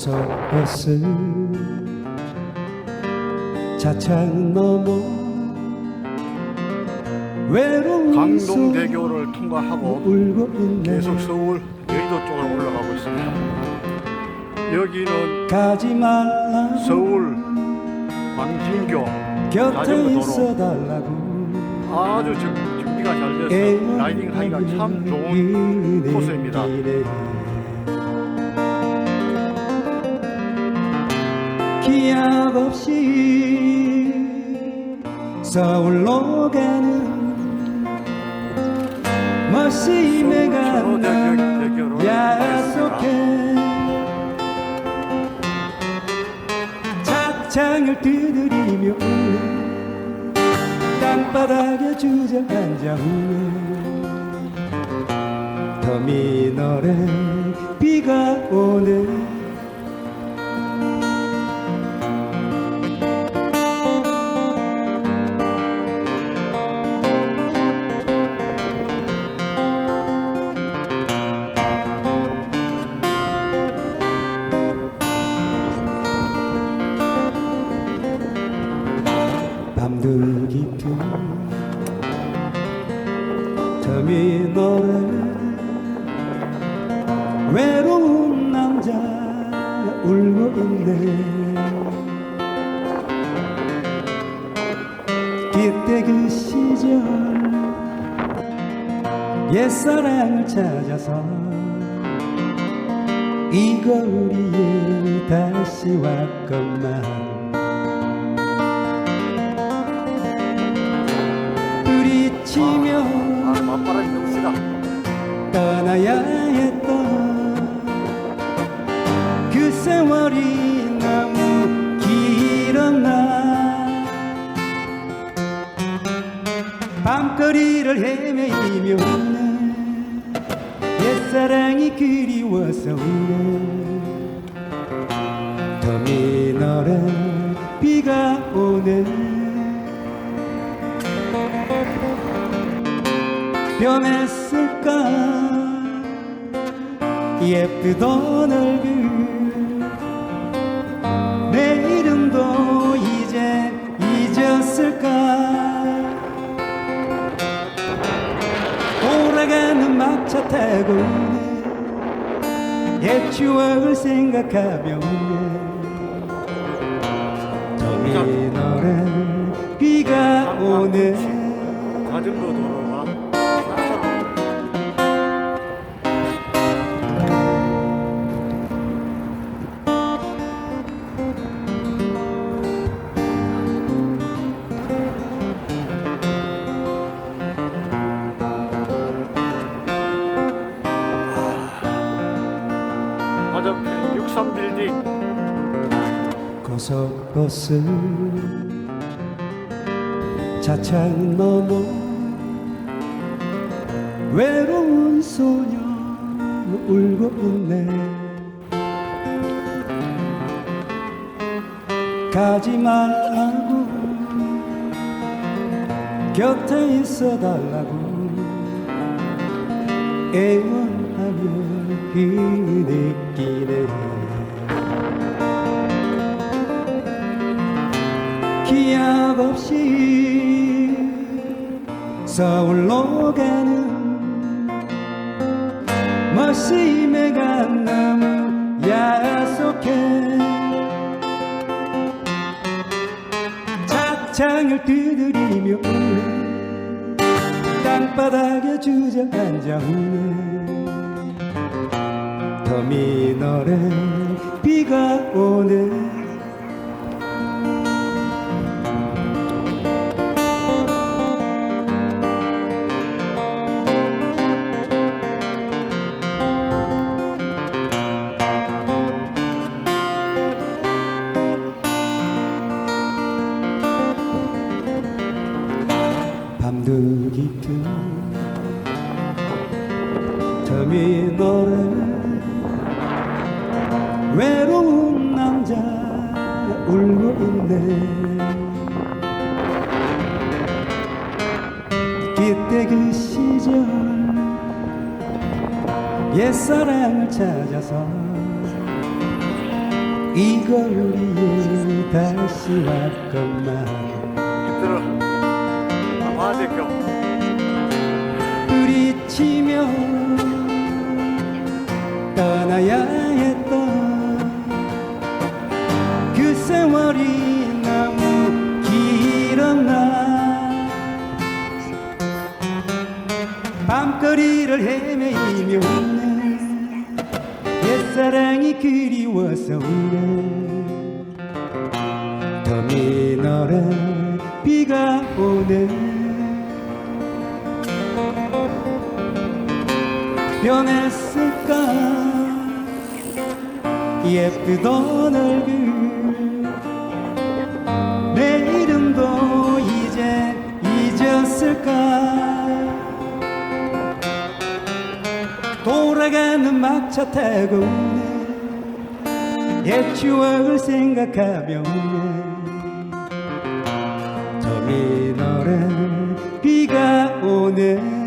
고속버스 차창 넘어 외로운 강동대교를 손 통과하고 울고 있네 계속 서울 여의도 쪽으로 올라가고 있습니다. 여기는 가지 말라 서울 광진교 곁에 자전거 있어 도로 달라고 아주 정, 정비가 잘 돼서 라이딩 하기가 참 좋은 코스입니다. 기약 없이 서울로 가는 멋심에 서울 간다 초로대교로 약속해. 착창을 두드리며 우네 땅바닥에 주저앉아 우네 터미널에 비가 오네 밤도 깊은 터미널에 외로운 남자 울고 있네. 그때 그 시절 옛사랑을 찾아서 이 거리에 다시 왔건만 부딪히며 아. 떠나야 했던 그 세월이 너무 길었나 밤거리를 헤매이며 웃네 옛사랑이 그리워서 우네 터미널에 비가 오네 변했을까? 예쁘던 얼굴. 내 이름도 이제 잊었을까? 돌아가는 막차 타고 옛 추억을 생각하며 웃네. 터미널에 비가 오네 63빌딩 고속버스 차창 넘어 외로운 소녀 울고 있네. 가지 말라고 곁에 있어 달라고 애원하며 흐느끼네 기약 없이 서울로 가는 멋심에 간다면 약속해 착창을 두드리며 우네 땅바닥에 주저앉아 우네 터미널에 밤도 깊은 터미널에 외로운 남자 울고 있네 그때 그 시절 옛사랑을 찾아서 이 거리에 다시 왔건만 힘들어. 아, 봐대교. 부딪히며 떠나야 했던 그 세월이 너무 길었나. 밤거리를 헤매이며 웃네 옛사랑이 그리워서 웃네 터미널에 비가 오네 변했을까? 예쁘던 얼굴. 내 이름도 이제 잊었을까? 돌아가는 막차 타고 오네. 옛 추억을 생각하며 오네. 터미널에 비가 오네